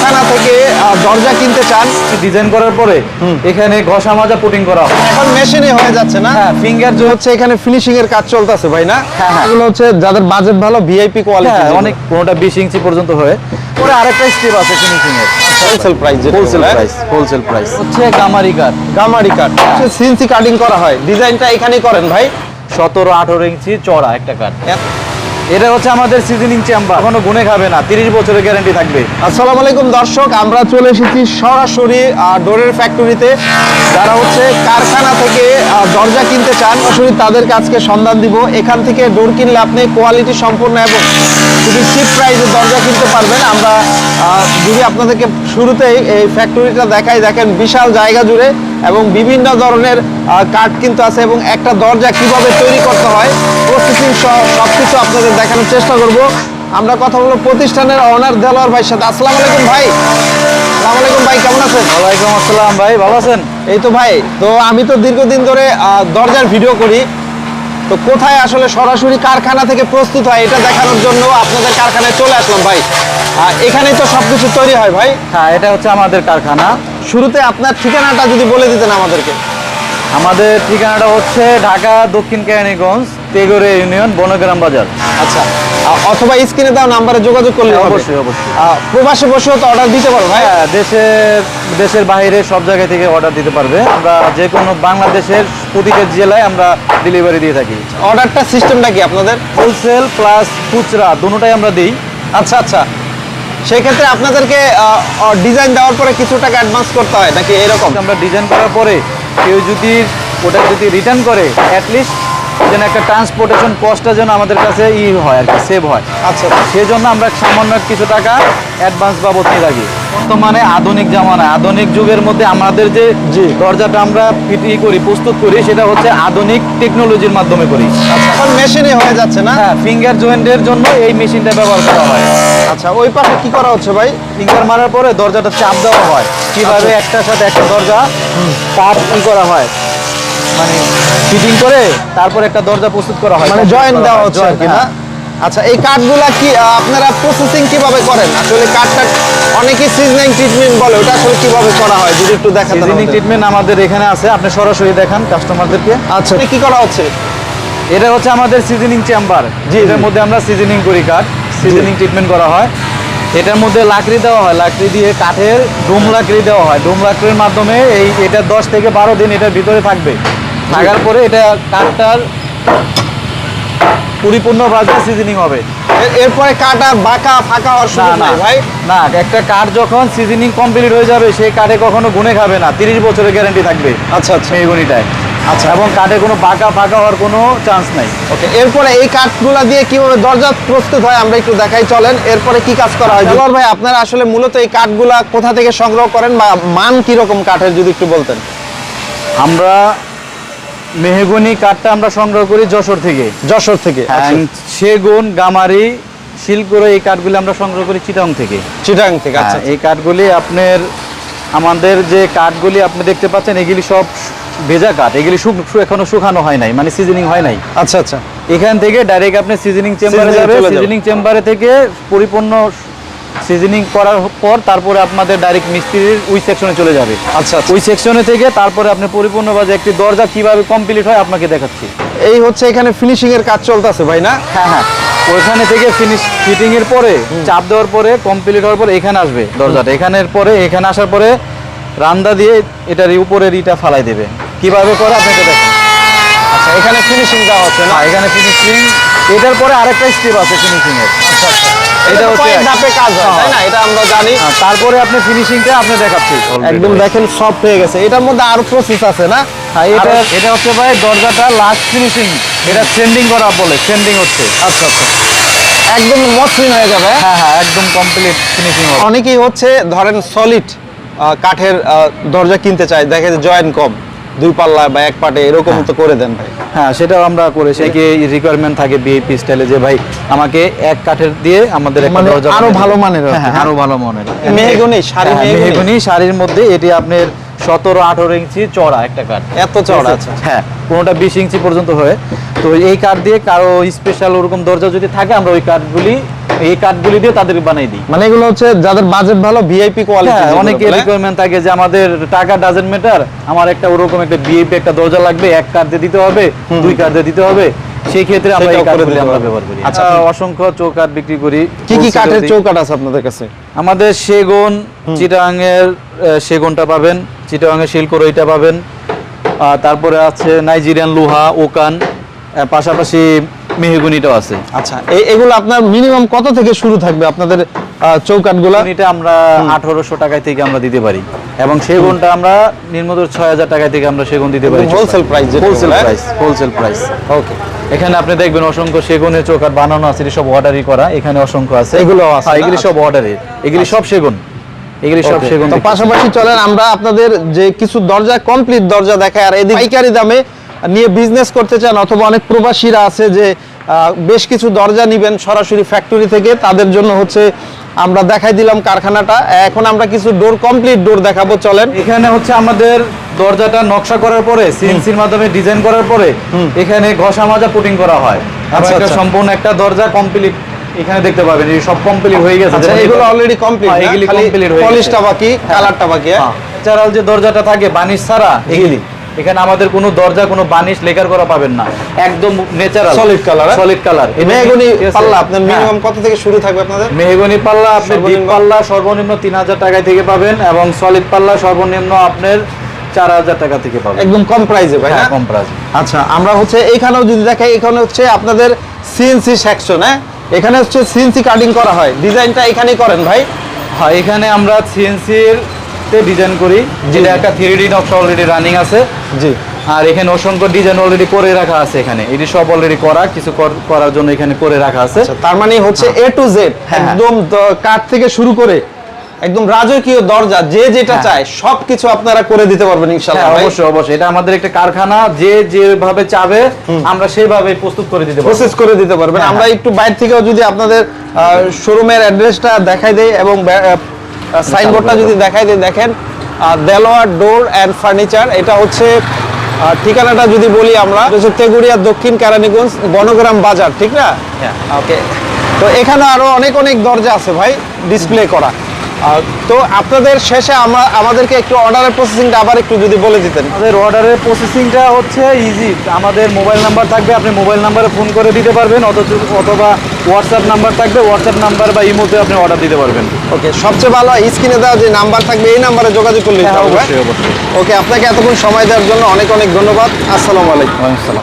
কারখানা থেকে দরজা কিনতে চান ডিজাইন করার পরে এখানে ঘষা মাজা পুটিং করা হয় এখন মেশিনে হয়ে যাচ্ছে না? হ্যাঁ ফিঙ্গার যে হচ্ছে এখানে ফিনিশিং এর কাজ চলতেছে ভাই না? হ্যাঁ, হ্যাঁ। এগুলো হচ্ছে যাদের বাজেট ভালো ভিআইপি কোয়ালিটি হ্যাঁ অনেক কোনোটা বিশ ইঞ্চি পর্যন্ত হয়ে। পরে আরেকটা স্টেপ আছে ফিনিশিং এর। Wholesale price wholesale price wholesale price হচ্ছে গামারি কাঠ গামারি কাট সিএনসি কাটিং করা হয়। ডিজাইনটা এখানেই করেন ভাই। সতেরো আঠারো ইঞ্চি চড়া একটা কাঠ এটা হচ্ছে আমাদের সিজনিং চেম্বার কোনো গুনে খাবে না, তিরিশ বছরের গ্যারান্টি থাকবে। আসসালামু আলাইকুম দর্শক, আমরা চলে এসেছি সরাসরি ডোরের ফ্যাক্টরিতে যারা হচ্ছে কারখানা থেকে দরজা কিনতে চান সরাসরি তাদেরকে আজকে সন্ধান দিব। এখান থেকে ডোর কিনলে আপনি কোয়ালিটি সম্পূর্ণ এবং খুবই চিপ প্রাইসে দরজা কিনতে পারবেন আমরা যদি আপনাদেরকে শুরুতেই এই ফ্যাক্টরিটা দেখাই দেখেন বিশাল জায়গা জুড়ে এবং বিভিন্ন ধরনের কাঠ কিন্তু আছে এবং একটা দরজা কীভাবে তৈরি করতে হয় প্রসেসিং সহ সব কিছু আপনাদের দেখানোর চেষ্টা করব। আমরা কথা বলব প্রতিষ্ঠানের অনার দেলোয়ার ভাইয়ের সাথে। আসসালামু আলাইকুম ভাই। আসসালামু আলাইকুম ভাই কেমন আছেন? ওয়ালাইকুম আসসালাম ভাই ভালো আছেন? এই তো ভাই তো আমি তো দীর্ঘদিন ধরে দরজার ভিডিও করি। তো কোথায় আসলে সরাসরি কারখানা থেকে প্রস্তুত হয় এটা দেখানোর জন্য আপনাদের কারখানায় চলে আসলাম ভাই। এখানেই তো সবকিছু তৈরি হয় ভাই। হ্যাঁ এটা হচ্ছে আমাদের কারখানা। শুরুতে আপনার ঠিকানাটা যদি বলে দিতেন আমাদেরকে। আমাদের ঠিকানাটা হচ্ছে ঢাকা দক্ষিণ কেরানীগঞ্জ তেগরে ইউনিয়ন বনগ্রাম বাজার। আচ্ছা অথবা স্ক্রিনে দেওয়া নাম্বারে যোগাযোগ করলে অবশ্যই অবশ্যই। আহ, প্রবাসে বসেও তো অর্ডার দিতে পারো ভাই? হ্যাঁ দেশের দেশের বাইরে সব জায়গা থেকে অর্ডার দিতে পারবে। আমরা যে কোনো বাংলাদেশের প্রতিটা জেলায় আমরা ডেলিভারি দিয়ে থাকি। অর্ডারটা সিস্টেমটা কি আপনাদের? হোলসেল প্লাস খুচরা দুটোটাই আমরা দিই। আচ্ছা আচ্ছা। সেই ক্ষেত্রে আপনাদেরকে ডিজাইন দেওয়ার পরে কিছু টাকা অ্যাডভান্স করতে হয় নাকি এরকম? আমরা ডিজাইন করার পরে কেউ যদি ওটা যদি রিটার্ন করে অ্যাটলিস্ট যেন একটা ট্রান্সপোর্টেশন কস্টটা যেন আমাদের কাছে ই হয় আর কি সেভ হয়। আচ্ছা। সেই জন্য আমরা সামান্য কিছু টাকা অ্যাডভান্স বাবদ নিয়ে থাকি বর্তমানে আধুনিক জামানা আধুনিক যুগের মধ্যে আমাদের যে। দরজাটা আমরা ই করি প্রস্তুত করি সেটা হচ্ছে আধুনিক টেকনোলজির মাধ্যমে করি। আচ্ছা এখন মেশিনে হয়ে যাচ্ছে না? হ্যাঁ ফিঙ্গার জয়েন্টের জন্য এই মেশিনটা ব্যবহার করা হয়। আচ্ছা ওই পাশে কি করা হচ্ছে ভাই? ফিঙ্গার মারার পরে দরজাটা চাপ দেওয়া হয়। কীভাবে আচ্ছা। একটার সাথে একটা দরজা কাট ই করা হয়? মানে ফিটিং করে তারপর একটা দরজা প্রস্তুত করা হয়। মানে জয়েন দেওয়া হচ্ছে আর কি না? হ্যাঁ। আচ্ছা এই কাঠগুলা কি আপনারা প্রসেসিং কীভাবে করেন? আসলে কাঠটা অনেকে সিজনিং ট্রিটমেন্ট বলে ওটা আসলে কীভাবে করা হয়? যদি একটু দেখাতেন সিজনিং ট্রিটমেন্ট আমাদের এখানে আছে আপনি সরাসরি দেখান কাস্টমারদেরকে আচ্ছা কি করা হচ্ছে? এটা হচ্ছে আমাদের সিজনিং চেম্বার জি। মধ্যে আমরা সিজনিং করি কাঠ। সিজনিং ট্রিটমেন্ট করা হয়। এটার মধ্যে লাকড়ি দেওয়া হয়। লাকড়ি দিয়ে কাঠের ডোম লাকড়ি দেওয়া হয়। ডোম লাকড়ির মাধ্যমে এই এটা দশ থেকে বারো দিন এটার ভিতরে থাকবে। থাকার পরে এটা কাঠটার পরিপূর্ণভাবে সিজনিং হবে। এরপরে কাঠ আর বাঁকা ফাঁকা হওয়ার না সুযোগ না নাই ভাই না একটা কাঠ যখন সিজনিং কমপ্লিট হয়ে যাবে সেই কাঠে কখনো গুনে খাবে না। তিরিশ বছরের গ্যারান্টি থাকবে আচ্ছা আচ্ছা। মেহগুনিটায়। আচ্ছা। এবং কাঠে কোনো বাঁকা ফাঁকা হওয়ার কোনো চান্স নাই। ওকে এরপরে এই কাঠগুলো দিয়ে কীভাবে দরজা প্রস্তুত হয় আমরা একটু দেখাই চলেন। এরপরে কি কাজ করা হয়? জওয়ার ভাই আপনারা আসলে মূলত এই কাঠগুলা কোথা থেকে সংগ্রহ করেন বা মান কি রকম কাঠের যদি একটু বলতেন? আমরা মেহগনি কাঠটা আমরা সংগ্রহ করি যশোর থেকে। যশোর থেকে আচ্ছা, সেগুন গামারি শিলকুড়ো এই কাঠগুলি আমরা সংগ্রহ করি চিটাং থেকে। চিটাং থেকে আচ্ছা। হ্যাঁ, এই কাঠগুলি আপনার আমাদের যে কাঠগুলি আপনি দেখতে পাচ্ছেন এগুলি সব ভেজা কাঠ এগুলি এখনও শুকানো হয় নাই মানে সিজনিং হয় নাই। আচ্ছা আচ্ছা। এখান থেকে ডাইরেক্ট আপনি সিজনিং চেম্বারে যাবে সিজনিং চেম্বারে থেকে পরিপূর্ণ সিজনিং করার পর তারপরে আপনাদের ডাইরেক্ট মিস্ত্রির ওই সেকশনে চলে যাবে। আচ্ছা আচ্ছা। ওই সেকশনে থেকে তারপরে আপনি পরিপূর্ণভাবে একটি দরজা কীভাবে কমপ্লিট হয় আপনাকে দেখাচ্ছি। এই হচ্ছে এখানে ফিনিশিং এর কাজ চলতেছে ভাই না? হ্যাঁ হ্যাঁ। ওইখানে থেকে ফিনিশ ফিটিং এর পরে চাপ দেওয়ার পরে কমপ্লিট হওয়ার পরে এখানে আসবে দরজাটা। এখানের পরে এখানে আসার পরে রান্দা দিয়ে এটার উপরের ইটা ফালাই দেবে। কীভাবে করে আপনাকে দেখেন। আচ্ছা এখানে ফিনিশিং দেওয়া হচ্ছে না? হ্যাঁ এখানে ফিনিশিং এটার পরে আরেকটা স্টেপ আছে ফিনিশিং এর। আচ্ছা আচ্ছা। এটা হচ্ছে- ধাপে কাজ হয় তাই না? এটা আমরা জানি। হ্যাঁ, তারপরে আপনি ফিনিশিংটা আপনি দেখাচ্ছি। একদম দেখেন সফট হয়ে গেছে। এটার মধ্যে আরও প্রসেস আছে না? হ্যাঁ এটা এটা হচ্ছে ভাই দরজাটা লাস্ট ফিনিশিং এটা ট্রেন্ডিং করা বলে ট্রেন্ডিং হচ্ছে। আচ্ছা আচ্ছা। একদম মসৃণ হয়ে যাবে হ্যাঁ? হ্যাঁ একদম কমপ্লিট ফিনিশিং হবে। অনেকেই হচ্ছে ধরেন সলিড কাঠের দরজা কিনতে চায় দেখে জয়েন্ট কম। দুই পাল্লা বা এক পাটে এরকম তো করে দেন ভাই। হ্যাঁ সেটাও আমরা করে সেকে রিকোয়ারমেন্ট থাকে বিএপি স্টাইলে যে ভাই আমাকে এক কাঠের দিয়ে আমাদের একটা মানে দরজা আরও ভালো মানের হ্যাঁ হ্যাঁ, হ্যাঁ? আরও ভালো মানের। মেহগনি, শাড়ি হ্যাঁ, মেহগনি? শাড়ির মধ্যে এটি আপনার সতেরো আঠারো ইঞ্চি চড়া একটা কাঠ। এত চওড়া, আচ্ছা। হ্যাঁ কোনোটা বিশ ইঞ্চি পর্যন্ত হয়। তো এই কাঠ দিয়ে কারও স্পেশাল ওরকম দরজা যদি থাকে আমরা ওই কাঠগুলি এই কাঠগুলি দিয়ে তাদের বানাই দিই। মানে এগুলো হচ্ছে যাদের বাজেট ভালো ভিআইপি কোয়ালিটি অনেকে রিকোয়ারমেন্ট থাকে যে আমাদের টাকা ডাজেন্ট ম্যাটার আমার একটা ওরকম একটা বিএপি একটা দরজা লাগবে এক কাঠ দিয়ে দিতে হবে দুই কাঠ দিয়ে দিতে হবে সেই ক্ষেত্রে আমরা এই কাঠগুলি আমরা ব্যবহার করি। আচ্ছা। অসংখ্য চৌকাঠ বিক্রি করি কি কি কাঠের চৌকাঠ আছে আপনাদের কাছে? আমাদের সেগুন চিটাঙের সেগুনটা পাবেন চিটাঙের শিলকরইটা পাবেন আর তারপরে আছে নাইজেরিয়ান লোহা ওকান পাশাপাশি মেহগুনিটাও আছে। আচ্ছা এগুলো আপনার মিনিমাম কত থেকে শুরু থাকবে আপনাদের চৌকাঠগুলো? এটা আমরা আঠারোশো টাকা থেকে আমরা দিতে পারি। এবং সেগুনটা আমরা নিম্নতর ছয় হাজার টাকা থেকে আমরা সেগুন দিতে পারি। Wholesale price wholesale? Price wholesale price okay এখানে আপনি দেখবেন অসংখ্য সেগুনের চৌকাঠ বানানো আছে এটি সব অর্ডারই করা এখানে অসংখ্য আছে। এগুলোও আছে হ্যাঁ, এগুলি সব অর্ডারের এগুলি সব সেগুন। এগুলি সব সেগুন পাশাপাশি চলেন আমরা আপনাদের যে কিছু দরজা কমপ্লিট দরজা দেখায় আর এদিকে পাইকারি দামে নিয়ে বিজনেস করতে চান অথবা অনেক প্রবাসীরা আছে যে বেশ কিছু দরজা নিবেন সরাসরি ফ্যাক্টরি থেকে। তাদের জন্য হচ্ছে আমরা দেখাই দিলাম কারখানাটা। এখন আমরা কিছু ডোর কমপ্লিট ডোর দেখাবো চলেন। এখানে হচ্ছে আমাদের দরজাটা নকশা করার পরে সিএনসির মাধ্যমে ডিজাইন করার পরে এখানে ঘষা মাজা পুটিং করা হয়। আচ্ছা, আচ্ছা একটা। সম্পূর্ণ একটা দরজা কমপ্লিট এখানে দেখতে পাবেন। এই সব কমপ্লিট হয়ে গেছে। আচ্ছা এগুলো অলরেডি কমপ্লিট হ্যাঁ, এগুলি complete হয়ে গেছে। পলিশটা বাকি কালারটা বাকি হ্যাঁ? ন্যাচারাল যে দরজাটা থাকে বানিশ ছাড়া এগুলি এখানে আমাদের কোনো দরজা কোনো বানিশ লেকার করা পাবেন না। একদম ন্যাচারাল সলিড হ্যাঁ? সলিড কালার মেহগনি পাল্লা আপনার মিনিমাম কত থেকে শুরু থাকবে আপনাদের? মেহগনি পাল্লা আপনি ডিপ পাল্লা সর্বনিম্ন তিন হাজার টাকা থেকে পাবেন এবং সলিড পাল্লা সর্বনিম্ন আপনার চার হাজার টাকা থেকে পাবেন। একদম কম প্রাইসে ভাই হ্যাঁ কম প্রাইস আচ্ছা আমরা হচ্ছে এইখানেও যদি দেখাই এখানে হচ্ছে আপনাদের সিএনসি সেকশন হ্যাঁ? এখানে হচ্ছে সিএনসি কাটিং করা হয়। ডিজাইনটা এখানেই করেন ভাই। হ্যাঁ এখানে আমরা সিএনসির তে ডিজাইন করি। যেটা একটা থ্রি ডি নকশা অলরেডি রানিং আছে। জি। আর এখানে অসংখ্য ডিজাইন অলরেডি করে রাখা আছে এখানে। এটি সব অলরেডি করা কিছু করার জন্য এখানে করে রাখা আছে। আচ্ছা তার মানে হচ্ছে এ টু জেড। একদম কাঠ থেকে শুরু করে একদম রাজকীয় দরজা যে যেটা হ্যাঁ। চায় সবকিছু আপনারা করে দিতে পারবেন ইনশাআল্লাহ হ্যাঁ অবশ্যই অবশ্যই। এটা আমাদের একটা কারখানা যে যেভাবে চাবে আমরা সেইভাবে প্রস্তুত করে দিতে পারব। প্রসেস করে দিতে পারবেন। হ্যাঁ, আমরা একটু বাইরে থেকেও যদি আপনাদের শোরুমের অ্যাড্রেসটা দেখাই দেই এবং সাইনবোর্ডটা যদি দেখাই দেই দেখেন দেলোয়ার ডোর অ্যান্ড ফার্নিচার এটা হচ্ছে ঠিকানাটা যদি বলি আমরা হচ্ছে তেগুড়িয়া দক্ষিণ কেরানীগঞ্জ বনগ্রাম বাজার ঠিক না। ওকে তো এখানে আরও অনেক অনেক দরজা আছে ভাই ডিসপ্লে করা। তো আপনাদের শেষে আমরা আমাদেরকে একটু অর্ডারের প্রসেসিংটা আবার একটু যদি বলে দিতেন। আমাদের অর্ডারের প্রসেসিংটা হচ্ছে ইজি আমাদের মোবাইল নাম্বার থাকবে আপনি মোবাইল নাম্বারে ফোন করে দিতে পারবেন অথচ অথবা হোয়াটসঅ্যাপ নাম্বার থাকবে হোয়াটসঅ্যাপ নাম্বার বা ইমোতে আপনি অর্ডার দিতে পারবেন। ওকে সবচেয়ে ভালো স্ক্রিনে দেওয়া যে নাম্বার থাকবে এই নাম্বারে যোগাযোগ করলে হ্যাঁ অবশ্যই অবশ্যই। ওকে আপনাকে এতক্ষণ সময় দেওয়ার জন্য অনেক অনেক ধন্যবাদ। আসসালামু আলাইকুম। আসসালাম।